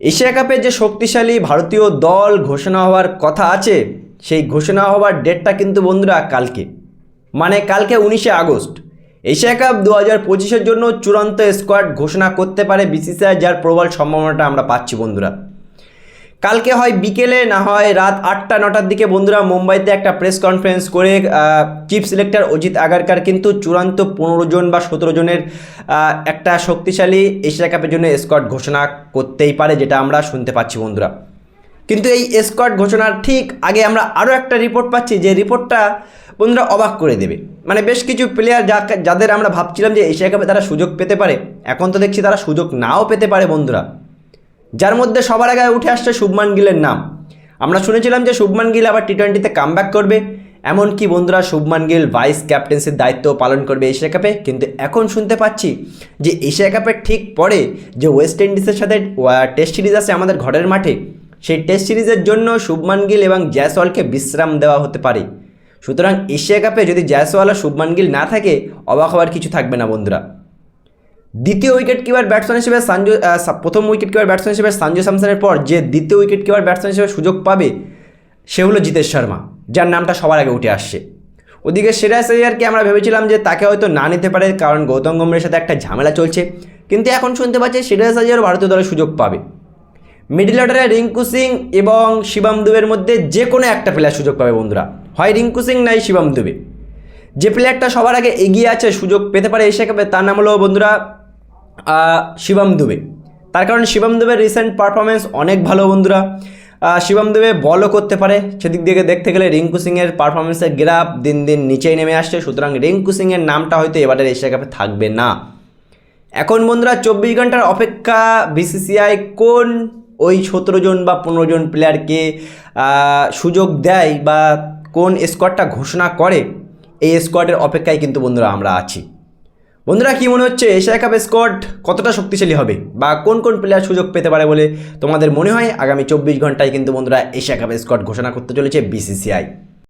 Asia কাপে যে শক্তিশালী ভারতীয় দল ঘোষণা হওয়ার কথা আছে, সেই ঘোষণা হওয়ার ডেটটা কিন্তু বন্ধুরা কালকে। মানে কালকে উনিশে আগস্ট। এশিয়া কাপ দু হাজার পঁচিশের জন্য চূড়ান্ত স্কোয়াড ঘোষণা করতে পারে বিসিসিআই যার প্রবল সম্ভাবনাটা আমরা পাচ্ছি বন্ধুরা। কালকে হয় বিকেলে, না হয় রাত আটটা, নটার দিকে বন্ধুরা মুম্বাইতে একটা প্রেস কনফারেন্স করে চিফ সিলেক্টর অজিত আগারকার কিন্তু চূড়ান্ত পনেরো জন বা সতেরো জনের একটা শক্তিশালী এশিয়া কাপের জন্য স্কোয়াড ঘোষণা করতেই পারে, যেটা আমরা শুনতে পাচ্ছি বন্ধুরা। কিন্তু এই স্কোয়াড ঘোষণার ঠিক আগে আমরা আরও একটা রিপোর্ট পাচ্ছি, যে রিপোর্টটা বন্ধুরা অবাক করে দেবে। মানে বেশ কিছু প্লেয়ার যা, যাদের আমরা ভাবছিলাম যে এশিয়া কাপে তারা সুযোগ পেতে পারে, এখন তো দেখছি তারা সুযোগ নাও পেতে পারে বন্ধুরা। যার মধ্যে সবার আগে উঠে আসছে শুভমান গিলের নাম। আমরা শুনেছিলাম যে শুভমান গিল আবার টি টোয়েন্টিতে কামব্যাক করবে। এমনকি বন্ধুরা, শুভমান গিল ভাইস ক্যাপ্টেন্সির দায়িত্ব পালন করবে এশিয়া কাপে কিন্তু এখন শুনতে পাচ্ছি যে এশিয়া কাপের ঠিক পরে যে ওয়েস্ট ইন্ডিজের সাথে টেস্ট সিরিজ আছে আমাদের ঘরের মাঠে, সেই টেস্ট সিরিজের জন্য শুভমান গিল এবং জয়সওয়ালকে বিশ্রাম দেওয়া হতে পারে। সুতরাং এশিয়া কাপে যদি জয়সওয়াল আর শুভমান গিল না থাকে, অবাক হওয়ার কিছু থাকবে না বন্ধুরা। দ্বিতীয় উইকেট কিপার ব্যাটসম্যান হিসেবে সঞ্জু প্রথম উইকেট কিপার ব্যাটসম্যান হিসেবে সঞ্জু স্যামসনের পর যে দ্বিতীয় উইকেট কিপার ব্যাটসম্যান হিসেবে সুযোগ পাবে, সে হলো জিতেশ শর্মা, যার নামটা সবার আগে উঠে আসছে। ওদিকে সিরাজ আইয়ারকে আমরা ভেবেছিলাম যে তাকে হয়তো না নিতে পারে, কারণ গৌতম গম্ভীরের সাথে একটা ঝামেলা চলছে, কিন্তু এখন শুনতে পাচ্ছি সিরাজ আইয়ারও ভারতীয় দলের সুযোগ পাবে। মিডিল অর্ডারে রিঙ্কু সিং এবং শিবাম দুবের মধ্যে যে কোনো একটা প্লেয়ার সুযোগ পাবে বন্ধুরা। হয় রিঙ্কু সিং, নাই শিবাম দুবে। যে প্লেয়ারটা সবার আগে এগিয়ে আছে, সুযোগ পেতে পারে এশিয়া কাপে, তার নাম হলো বন্ধুরা শিবম দুবে। তার কারণ শিবম দুবের রিসেন্ট পারফরমেন্স অনেক ভালো বন্ধুরা। শিবম দুবে বলও করতে পারে। সেদিক থেকে দেখতে গেলে রিঙ্কু সিংয়ের পারফরমেন্সের গ্রাফ দিন দিন নিচেই নেমে আসছে। সুতরাং রিঙ্কু সিংয়ের নামটা হয়তো এবারের এশিয়া কাপে থাকবে না। এখন বন্ধুরা, চব্বিশ ঘণ্টার অপেক্ষা বিসিসিআই কোন ওই সতেরো জন বা পনেরো জন প্লেয়ারকে সুযোগ দেয় বা কোন স্কোয়াডটা ঘোষণা করে? এই স্কোয়াডের অপেক্ষায় কিন্তু বন্ধুরা আমরা আছি। বন্ধুরা, কী মনে হচ্ছে? এশিয়া কাপ স্কোয়াড কতটা শক্তিশালী হবে? বা কোন কোন প্লেয়ার সুযোগ পেতে পারে বলে তোমাদের মনে হয়? আগামী চব্বিশ ঘন্টায় কিন্তু বন্ধুরা এশিয়া কাপ স্কোয়াড ঘোষণা করতে চলেছে বিসিসিআই